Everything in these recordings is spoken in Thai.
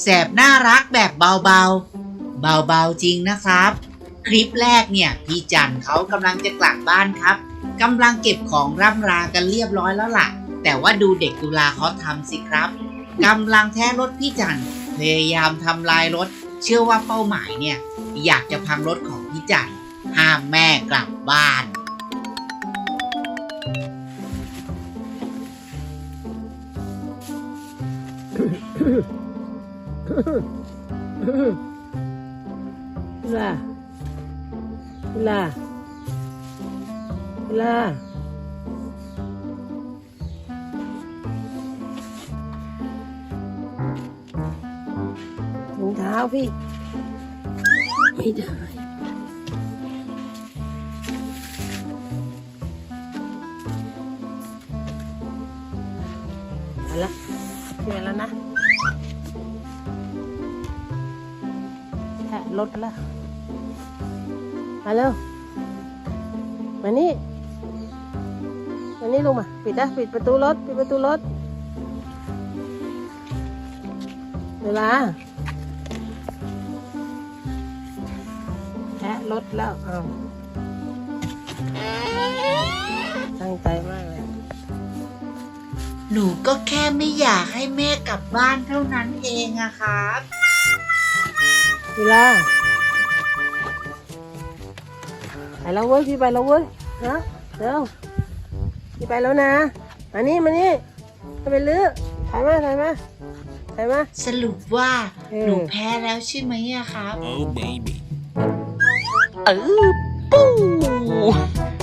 แสบน่ารักแบบเบาๆ เบาๆจริงนะครับ คลิปแรกเนี่ยพี่จันเขากำลังจะกลับบ้านครับกำลังเก็บของร่ำรากันเรียบร้อยแล้วล่ะ แต่ว่าดูเด็กตุลาเขาทำสิครับกำลังแท้รถพี่จันพยายามทำลายรถ เชื่อว่าเป้าหมายเนี่ย อยากจะพังรถของพี่จันห้ามแม่กลับบ้านลาลาลาถุงเท้าพี่ไม่ได้เอาละเพื่อ รถละมาเร็วมานี่มานี่ลงมา ปิดนะปิดประตูรถ ปิดประตูรถ เวลาแค่รถแล้วเอาตั้งใจมากเลย หนูก็แค่ไม่อยากให้แม่กลับบ้านเท่านั้นเองอะครับ เวลาไปแล้วเว้ยพี่ไปแล้วเว้ยนะเร็วพี่ไปแล้วนะมานี่มานี่มาไปลื้อถ่ายมาถ่ายมาถ่ายมาสรุปว่าเออหนูแพ้แล้วใช่ไหมอะครับ Oh baby. เออปู้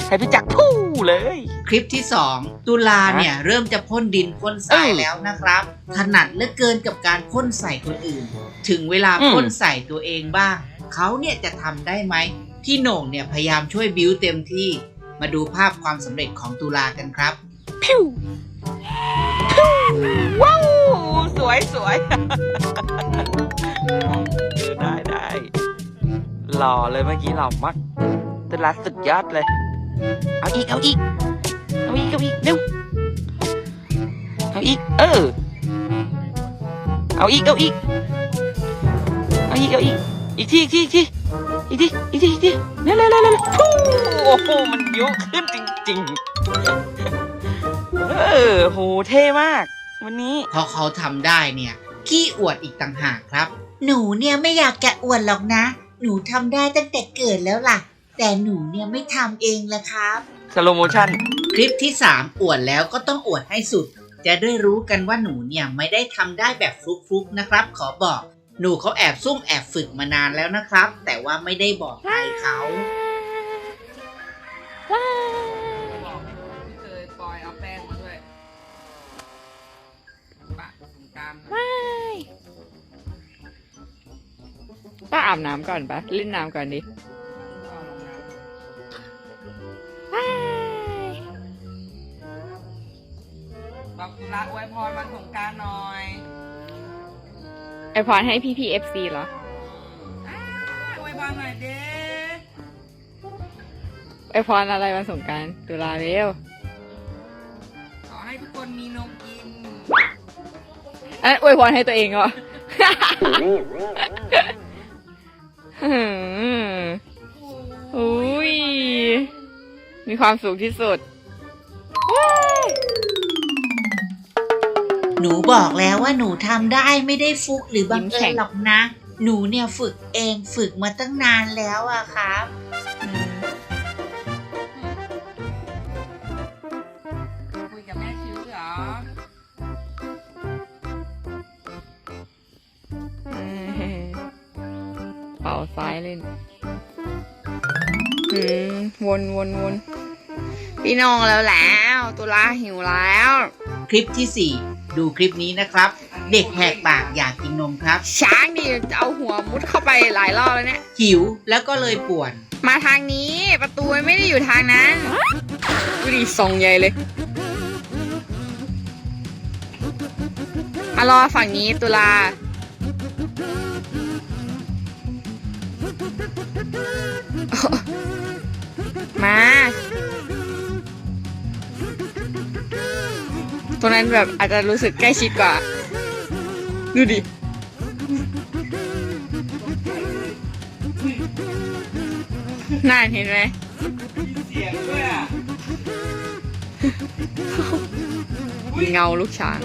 ให้พี่จักรปู้เลย คลิปที่ 2 ตุลาเนี่ยเริ่มจะพ่นดินพ่นทรายเออแล้วนะครับ ถนัดเหลือเกินกับการพ่นใส่คนอื่น ถึงเวลาอืมพ่นใส่ตัวเองบ้าง เขาเนี่ยจะทำได้ไหมพี่โหน่งเนี่ยพยายามช่วยบิ้วเต็มที่ มาดูภาพความสำเร็จของตุลากันครับพิวพิวว้าวสวยสวยเออได้ได้หล่อเลยเมื่อกี้หล่อมากตุลาสุดยอดเลย เอาอีกเอาอีกเอาอีกเอาอีกเร็วเอาอีก เออ เอาอีก เอาอีก เอาอีก เอาอีก อีกทีอีกทีอีกทีอีกทีอีกทีอีกทีเร็วเร็วเร็วเร็วฟูโอ้โห มันยุขึ้นจริงๆ เออโห เท่มาก วันนี้พอเขาทำได้เนี่ย ขี้อวดอีกต่างหากครับ หนูเนี่ยไม่อยากแกะอวดหรอกนะ หนูทำได้ตั้งแต่เกิดแล้วล่ะ แต่หนูเนี่ยไม่ทำเองละครับ สโลโมชั่น คลิปที่ 3 อวดแล้วก็ต้องอวดให้สุด จะได้รู้กันว่าหนูเนี่ยไม่ได้ทำได้แบบฟลุกๆนะครับ ขอบอก หนูเขาแอบซุ่มแอบฝึกมานานแล้วนะครับ แต่ว่าไม่ได้บอกใครเขาบอกที่เคยปล่อยเอาแป้งมาด้วยปะสงกรารป้าอาบน้ำก่อนปะเล่นน้ำก่อนดิ บอกตุลาอวยพรวันสงกรารหน่อยไอพรให้พี่พีเอฟซีเหรอ อ้าอวยพรหน่อยเด้ไอพรอะไรวันสงกรารตุลาเร็วขอให้ทุกคนมีนมกิน อันนั้นอวยพรให้ตัวเองเหรอ หืมอุ้ยมีความสุขที่สุด หนูบอกแล้วว่าหนูทำได้ไม่ได้ฟุกหรือบังยิ้มเอิแฉ่ญงหรอกนะ หนูเนี่ยฝึกเองฝึกมาตั้งนานแล้วอะครับ คุยกับแม่ชิวเหรอเออเป่าซ้ายเล่นอืมวนวนวนพี่น้องแล้วแล้ว ตุลาหิวแล้ว คลิปทีสี่4 ดูคลิปนี้นะครับ เด็กแหกปากอยากกินนมครับ ช้างดิจะเอาหัวมุดเข้าไปหลายรอบแล้วเนี่ย หิวแล้วก็เลยป่วน มาทางนี้ประตูมันไม่ได้อยู่ทางนั้นดูดิส่องใหญ่เลยมารอฝั่งนี้ตุลา มา ตรงนั้นแบบอาจจะรู้สึกใกล้ชิดกว่า ดูดิ น่าเห็นไหมเสีงเงาลูกช้าง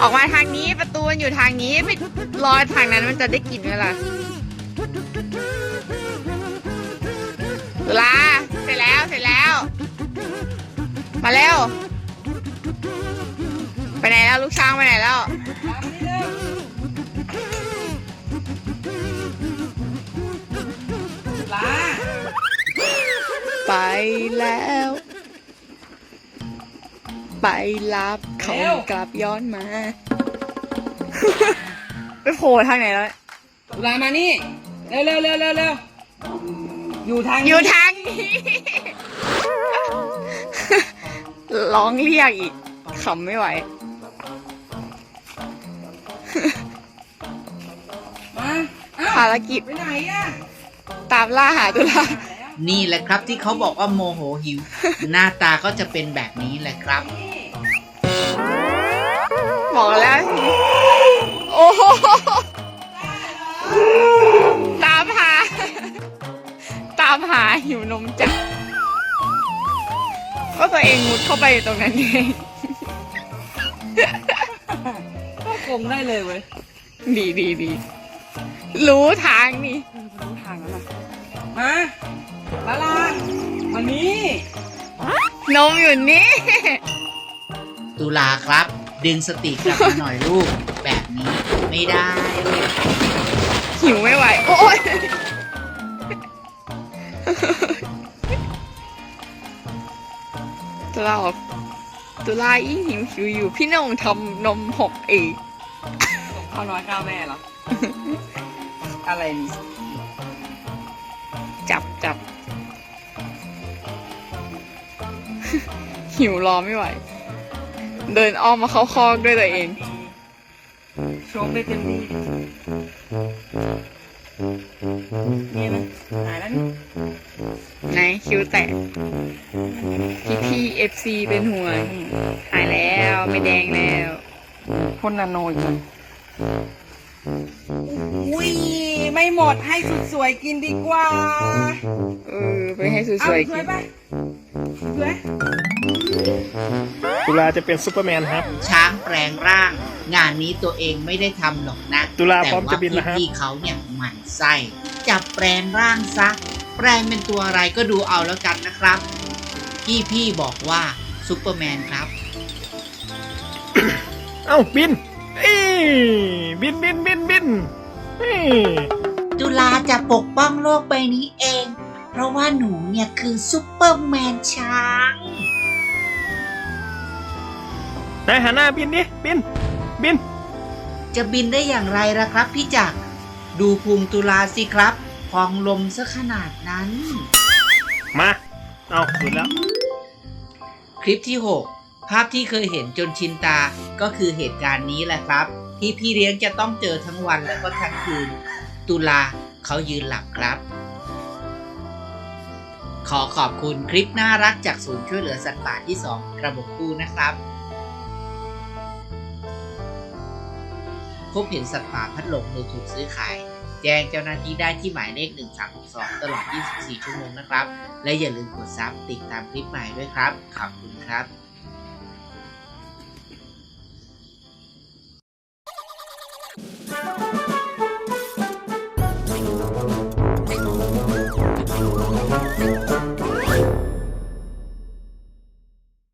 ออกมาทางนี้ประตูมันอยู่ทางนี้ไม่รอทางนั้นมันจะได้กลิ่นไหมล่ะตุลา แล้วลูกช้างไปไหนแล้วตามนี่เร็วลาไปแล้ว ไปรับเขากลับย้อนมา ไปโผล่ทางไหนแล้วลามานี่ เร็วเร็วเร็วเร็วเร็วอยู่ทางนี้อยู่ทางนี้ ร้องเรียกอีกขำไม่ไหว มาอ้าวภารกิจไปไหนอะตามล่าหาตุลานี่แหละครับที่เขาบอกว่าโมโหหิว หน้าตาก็จะเป็นแบบนี้แหละครับบอกแล้ว โอ้โหตามหา ตามหาหิวนมจัดก็ตัวเองมุดเข้าไปตรงนั้นเอง งได้เลยเว้ยดีดีดีรู้ทางนี่รู้ทางแล้วนะมาลาลามานี่นมอยู่นี่ ตุลาครับ ดึงสติกลับมาหน่อยลูก แบบนี้ไม่ได้ลูกหิวไม่ไหว โอ๊ยตุลาบอกตุลาอีหิวหิวอยู่ พี่นงทำนมหกเอง ข้าวน้อยข้าวแม่เหรอ อะไรนี่ จับจับ หิวรอไม่ไหว เดินอ้อมมาเข้าคอกด้วยตัวเองชงได้เต็มที่นี่นะหายแล้วนี่ไหนคิวแตกพี่พี่เอฟซีเป็นห่วงหายแล้ว ไม่แดงแล้วพ่นนาโนอีกแล้ว อุ้ยไม่หมดให้สุดสวยกินดีกว่า เออไปให้สเอาวยสๆกิวยนไปสวยตุลาจะเป็นซูเปอร์แมนครับ ช้างแปลงร่าง งานนี้ตัวเองไม่ได้ทำหรอกนะตุลาแต่พร้อมว่าจะบินแล้วครับพี่ๆเขาเนี่ยหมั่นไส้จับแปลงร่างซะ แปลงเป็นตัวอะไรก็ดูเอาแล้วกันนะครับ พี่พี่ๆบอกว่าซูเปอร์แมนครับ เอ้าบินเอ้ยบิ นบินบินบินเอ้ยตุลาจะปกป้องโลกใบนี้เอง เพราะว่าหนูเนี่ยคือซูเปอร์แมนช้าง นายหันหน้าบินดิบิน บิน จะบินได้อย่างไรล่ะครับพี่จักรดูพุงตุลาสิครับพองลมซะขนาดนั้น มาเอาสุดแล้ว คลิปที่ 6 ภาพที่เคยเห็นจนชินตาก็คือเหตุการณ์นี้แหละครับ ที่พี่เลี้ยงจะต้องเจอทั้งวันและก็ทั้งคืน ตุลาเขายืนหลับครับ ขอขอบคุณคลิปน่ารักจากศูนย์ช่วยเหลือสัตว์ป่าที่ 2 ระบบคู่นะครับ พบเห็นสัตว์ป่าพัดหลงหรือถูกซื้อขาย แจ้งเจ้าหน้าที่ได้ที่หมายเลข 1362 ตลอด 24 ชั่วโมงนะครับ และอย่าลืมกดซับติดตามคลิปใหม่ด้วยครับ ขอบคุณครับ